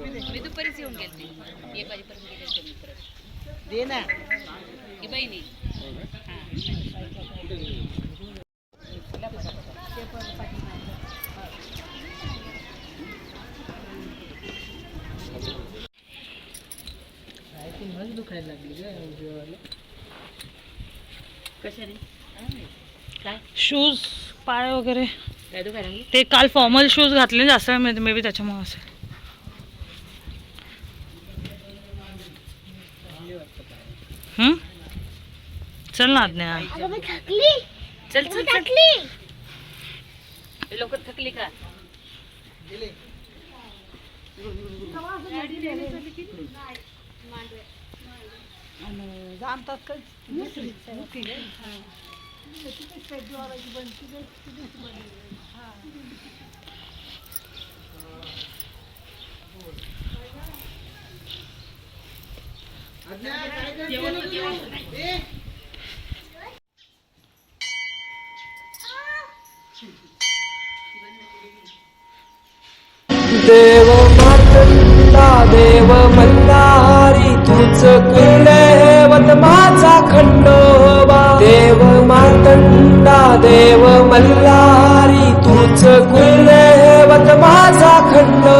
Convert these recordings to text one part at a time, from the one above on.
मी दुपारीच येऊन गेलते. एक वाजेपर्यंत गेले मी परत. दे ना. ही बहिणी. मग दुखायला लागली ग जीवाला. कशाने? काय? शूज पाय वगैरे. काय दुखायला लागली? ते काल फॉर्मल शूज घातले जास्त मे बी त्याच्यामुळे असेल हम्म? चल ना आज्ञा. चल चल चल. लोक थकली का जाणतात का देव मातंडा देव मल्हारी तूच कुलवत माझा खंडोबा. देव मातंडा देव मल्हारी तूच कुलवत माझा खंडो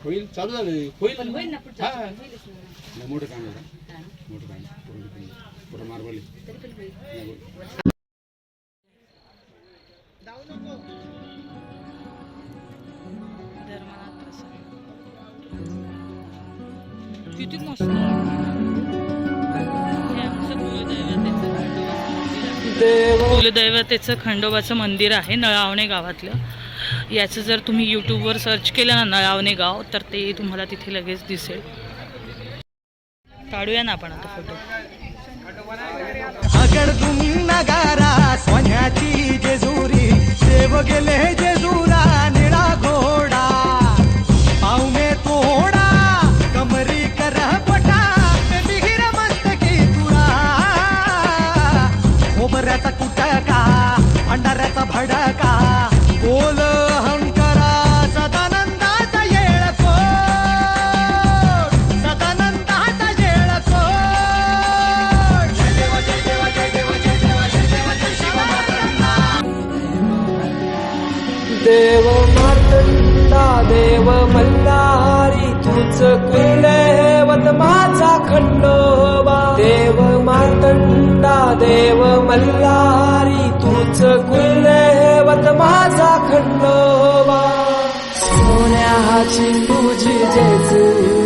होईल चालू झालं होईल पण होईल ना पुढच्या हा. वर्षी होईलच ना. नाही, मोठं काम आहे का? हा. मोठं काम पूर्ण पूर्ण पूर्ण मार्बल आहे. तरी पण होईल नाही, बोल. किती मस्त हे कुलदैवतेचं खंडोबाचं मंदिर आहे नळावणे गावातलं याचं जर तुम्ही यूट्यूबवर सर्च केलं ना नळावणे गाव तर ते तुम्हाला तिथे लगेच दिसेल. काढूया ना आपण आता फोटो देव मातंडा देव मल्हारी तूच कुलवत माझा खंडोबा. देव मातंडा देव मल्हारी तूच कुलवत माझा खंडोबा. सोन्याची तुझी जेजू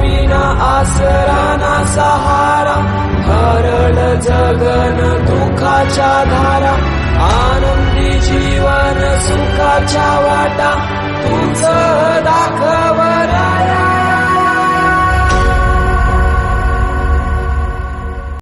विना आसरा सहारा हरळ जगन दुःखाच्या धारा आनंदी जीवन